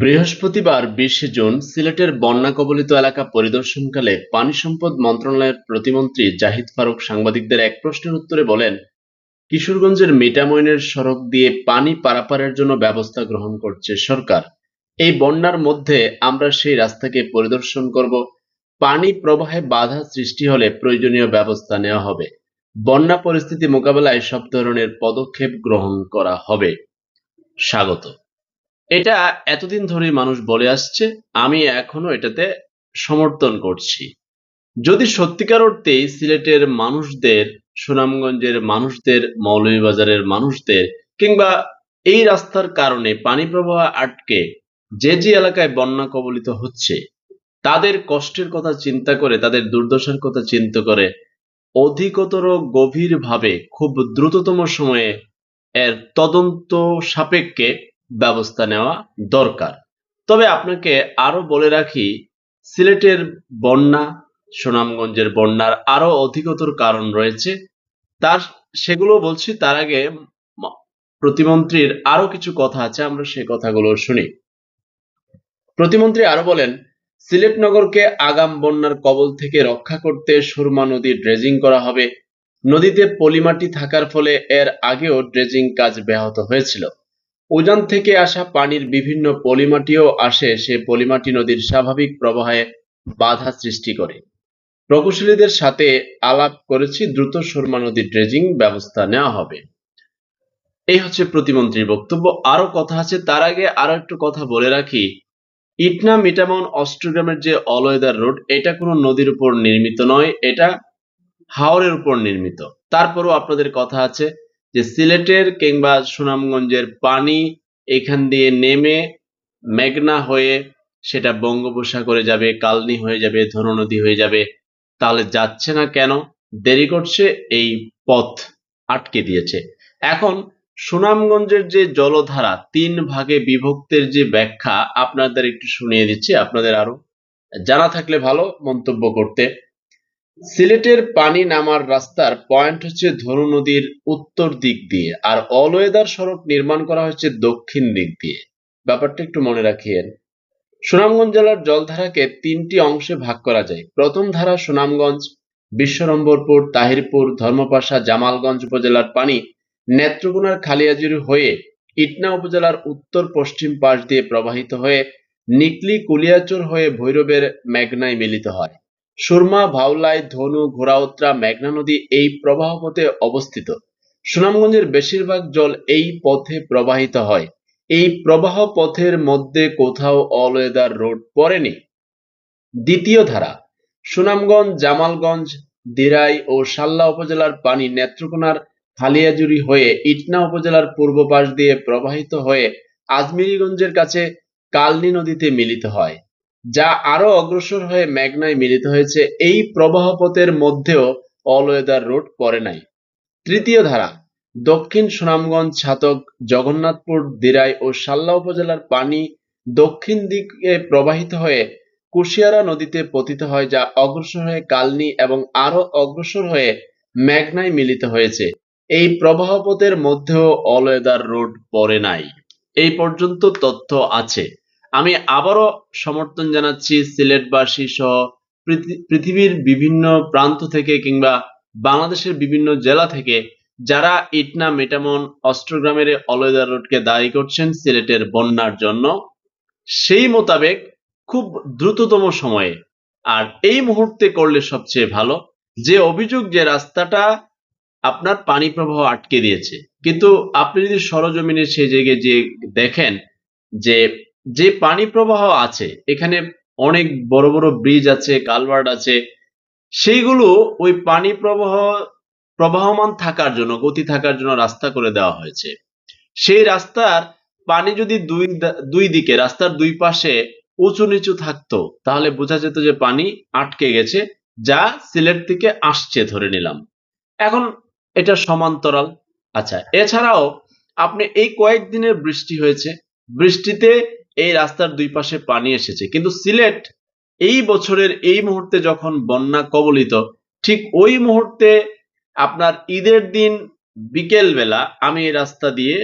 বৃহস্পতিবার বিশে জুন সিলেটের বন্যা কবলিত এলাকা পরিদর্শনকালে পানি সম্পদ মন্ত্রণালয়ের প্রতিমন্ত্রী জাহিদ ফারুক সাংবাদিকদের এক প্রশ্নের উত্তরে বলেন, কিশোরগঞ্জের মিটামইনের সড়ক দিয়ে পানি পারাপারের জন্য ব্যবস্থা গ্রহণ করছে সরকার। এই বন্যার মধ্যে আমরা সেই রাস্তাকে পরিদর্শন করব। পানি প্রবাহে বাধা সৃষ্টি হলে প্রয়োজনীয় ব্যবস্থা নেওয়া হবে। বন্যা পরিস্থিতি মোকাবেলায় সব ধরনের পদক্ষেপ গ্রহণ করা হবে। স্বাগত। এটা এতদিন ধরে মানুষ বলে আসছে, আমি এখনও এটাতে সমর্থন করছি। যদি সত্যিকার অর্থেই সিলেটের মানুষদের, সুনামগঞ্জের মানুষদের, মৌলভীবাজারের মানুষদের, কিংবা এই রাস্তার কারণে পানি প্রবাহ আটকে যে যে এলাকায় বন্যা কবলিত হচ্ছে, তাদের কষ্টের কথা চিন্তা করে, তাদের দুর্দশার কথা চিন্তা করে, অধিকতর গভীরভাবে, খুব দ্রুততম সময়ে এর তদন্ত সাপেক্ষে ব্যবস্থা নেওয়া দরকার। তবে আপনাকে আরও বলে রাখি, সিলেটের বন্যা, সুনামগঞ্জের বন্যার আরও অধিকতর কারণ রয়েছে। তার, সেগুলো বলছি তার আগে প্রতিমন্ত্রীর আরও কিছু কথা আছে, আমরা সেই কথাগুলো শুনি। প্রতিমন্ত্রী আরও বলেন, সিলেট নগরকে আগাম বন্যার কবল থেকে রক্ষা করতে সুরমা নদী ড্রেজিং করা হবে। নদীতে পলিমাটি থাকার ফলে এর আগেও ড্রেজিং কাজ ব্যাহত হয়েছিল। উজান থেকে আসা পানির বিভিন্ন পলিমাটিও আসে, সে পলিমাটি নদীর স্বাভাবিক প্রবাহে বাধা সৃষ্টি করে। প্রকৌশলীদের সাথে আলাপ করেছি, দ্রুত সুরমা নদীর ড্রেজিং ব্যবস্থা নেওয়া হবে। এই হচ্ছে প্রতিমন্ত্রীর বক্তব্য। আরও কথা আছে, তার আগে আরও একটু কথা বলে রাখি। ইটনা মিটামন অস্ট্রোগ্রামের যে অলওয়েদার রোড, এটা কোনো নদীর উপর নির্মিত নয়, এটা হাওরের উপর নির্মিত। তারপরও আপনাদের কথা আছে যে সিলেটের কিংবা সুনামগঞ্জের পানি এখান দিয়ে নেমে মেঘনা হয়ে সেটা বঙ্গোপসাগরে যাবে, কালনি হয়ে যাবে ধনু নদী হয়ে যাবে, তাহলে যাচ্ছে না কেন? দেরি করছে, এই পথ আটকে দিয়েছে। এখন সুনামগঞ্জের যে জলধারা, তিন ভাগে বিভক্তের যে ব্যাখ্যা, আপনাদের একটু শুনিয়ে দিচ্ছি, আপনাদের আরও জানা থাকলে ভালো মন্তব্য করতে। সিলেটের পানি নামার রাস্তার পয়েন্ট হচ্ছে ধনু নদীর উত্তর দিক দিয়ে, আর অলওয়েদার সড়ক নির্মাণ করা হচ্ছে দক্ষিণ দিক দিয়ে। ব্যাপারটা একটু মনে রাখিয়েন। সুনামগঞ্জ জেলার জলধারাকে তিনটি অংশে ভাগ করা যায়। প্রথম ধারা সুনামগঞ্জ, বিশ্বরম্বরপুর, তাহিরপুর, ধর্মপাশা, জামালগঞ্জ উপজেলার পানি নেত্রকোনার খালিয়াজুরি হয়ে ইটনা উপজেলার উত্তর পশ্চিম পাশ দিয়ে প্রবাহিত হয়ে নিকলি কুলিয়াচর হয়ে ভৈরবের মেঘনায় মিলিত হয়। সুরমা, ভাওলাই, ধনু, ঘোড়াউত্রা, মেঘনা নদী এই প্রবাহ পথে অবস্থিত। সুনামগঞ্জের বেশিরভাগ জল এই পথে প্রবাহিত হয়। এই প্রবাহ পথের মধ্যে কোথাও অলওয়েদার রোড পড়েনি। দ্বিতীয় ধারা, সুনামগঞ্জ, জামালগঞ্জ, দিরাই ও সাল্লা উপজেলার পানি নেত্রকোনার খালিয়াজুরি হয়ে ইটনা উপজেলার পূর্ব পাশ দিয়ে প্রবাহিত হয়ে আজমিরিগঞ্জের কাছে কালনী নদীতে মিলিত হয়। যা আরও অগ্রসর হয়ে মেঘনায় মিলিত হয়েছে, এই প্রবাহ পথের মধ্যেও অলওয়েদার রোড পড়ে নাই। তৃতীয় ধারা, দক্ষিণ সুনামগঞ্জ ছাতক, জগন্নাথপুর, দিরাই ও সাল্লা উপজেলার পানি দক্ষিণ দিকে প্রবাহিত হয়ে কুশিয়ারা নদীতে পতিত হয়, যা অগ্রসর হয়ে কালনি এবং আরও অগ্রসর হয়ে মেঘনায় মিলিত হয়েছে। এই প্রবাহপথের মধ্যেও অলওয়েদার রোড পড়ে নাই। এই পর্যন্ত তথ্য আছে। আমি আবারও সমর্থন জানাচ্ছি সিলেটবাসী সহ পৃথিবীর বিভিন্ন প্রান্ত থেকে কিংবা বাংলাদেশের বিভিন্ন জেলা থেকে যারা ইটনা মেটামন অস্ট্রগ্রামের অলওয়েদার রোডকে দায়ী করছেন সিলেটের বন্যার জন্য, সেই মোতাবেক খুব দ্রুততম সময়ে। আর এই মুহূর্তে করলে সবচেয়ে ভালো, যে অভিযোগ যে রাস্তাটা আপনার পানি প্রবাহ আটকে দিয়েছে। কিন্তু আপনি যদি সরজমিনে সেই জায়গায় যে দেখেন যে যে পানি প্রবাহ আছে, এখানে অনেক বড় বড় ব্রিজ আছে কালভার্ট আছে, সেইগুলো ওই পানি প্রবাহ, প্রবাহমান থাকার জন্য, গতি থাকার জন্য রাস্তা করে দেওয়া হয়েছে। সেই রাস্তার পানি যদি দুই দুই দিকে, রাস্তার দুই পাশে উঁচু নিচু থাকতো, তাহলে বোঝা যেত যে পানি আটকে গেছে, যা সিলেট থেকে আসছে ধরে নিলাম। এখন এটা সমান্তরাল। আচ্ছা এছাড়াও আপনি এই কয়েকদিনের বৃষ্টি হয়েছে, বৃষ্টিতে এই রাস্তার দুই পাশে পানি এসেছে। কিন্তু সিলেট এই বছরের এই মুহূর্তে যখন বন্যা কবলিত, ঠিক ওই মুহূর্তে আপনার ঈদের দিন বিকেল বেলা আমি এই রাস্তা দিয়ে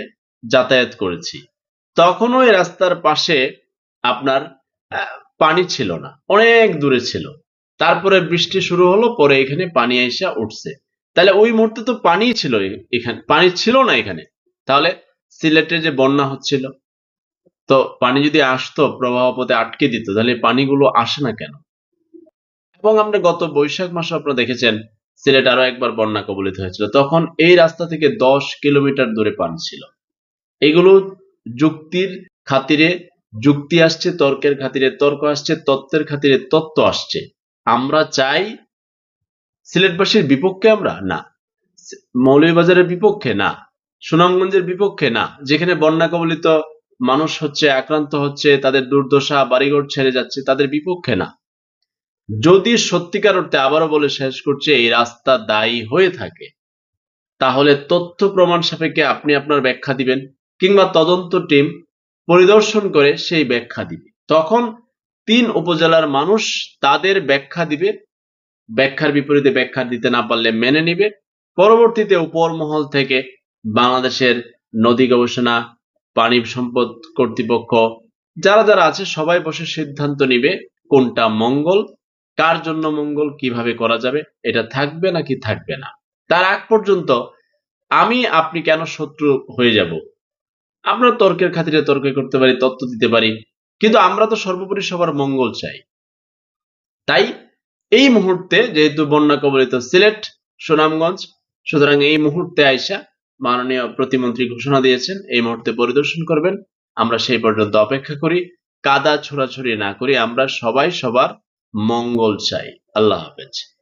যাতায়াত করেছি। তখন ওই রাস্তার পাশে আপনার পানি ছিল না, অনেক দূরে ছিল। তারপরে বৃষ্টি শুরু হলো, পরে এখানে পানি এসে উঠছে। তাহলে ওই মুহূর্তে তো পানি ছিল এখানে, পানি ছিল না এখানে। তাহলে সিলেটে যে বন্যা হচ্ছিল তো পানি যদি আসতো, প্রবাহ পথে আটকে দিত, তাহলে পানিগুলো আসে না কেন? এবং আমরা গত বৈশাখ মাসে আপনারা দেখেছেন, সিলেট আরও একবার বন্যা কবলিত হয়েছিল। তখন এই রাস্তা থেকে দশ কিলোমিটার দূরে পানি ছিল। এগুলো যুক্তির খাতিরে, যুক্তি আসছে, তর্কের খাতিরে, তর্ক আসছে, তত্ত্বের খাতিরে তত্ত্ব আসছে। আমরা চাই সিলেটবাসীর বিপক্ষে আমরা? না। মৌলভীবাজারের বিপক্ষে? না। সুনামগঞ্জের বিপক্ষে? না। যেখানে বন্যা কবলিত মানুষ হচ্ছে আক্রান্ত হচ্ছে, তাদের দুর্দশা, বাড়িঘর ছেড়ে যাচ্ছে, তাদের বিপক্ষে না। যদি সত্যিকার অর্থে আবারও বলে শেষ করছে, এই রাস্তা দায়ী হয়ে থাকে, তাহলে তথ্য প্রমাণ সাপেক্ষে আপনি আপনার ব্যাখ্যা দিবেন, কিংবা তদন্ত টিম পরিদর্শন করে সেই ব্যাখ্যা দিবে। তখন তিন উপজেলার মানুষ তাদের ব্যাখ্যা দিবে, ব্যাখ্যার বিপরীতে ব্যাখ্যা দিতে না পারলে মেনে নিবে। পরবর্তীতে উপর মহল থেকে বাংলাদেশের নদী গবেষণা পানি সম্পদ কর্তৃপক্ষ, যারা যারা আছে, সবাই বসে সিদ্ধান্ত নিবে কোনটা মঙ্গল, কার জন্য মঙ্গল, কীভাবে করা যাবে, এটা থাকবে নাকি থাকবে না। তার আগ পর্যন্ত আমি, আপনি কেন শত্রু হয়ে যাব? আমরা তর্কের খাতিরে তর্ক করতে পারি, তত্ত্ব দিতে পারি, কিন্তু আমরা তো সর্বোপরি সবার মঙ্গল চাই। তাই এই মুহূর্তে, যেহেতু বন্যা কবলিত সিলেট, সুনামগঞ্জ, সুতরাং এই মুহূর্তে আইসা মাননীয় প্রতিমন্ত্রী ঘোষণা দিয়েছেন, এই মুহূর্তে পরিদর্শন করবেন। আমরা সেই পর্যন্ত অপেক্ষা করি। কাদা ছোড়াছড়ি না করি। আমরা সবাই সবার মঙ্গল চাই। আল্লাহ হাফেজ।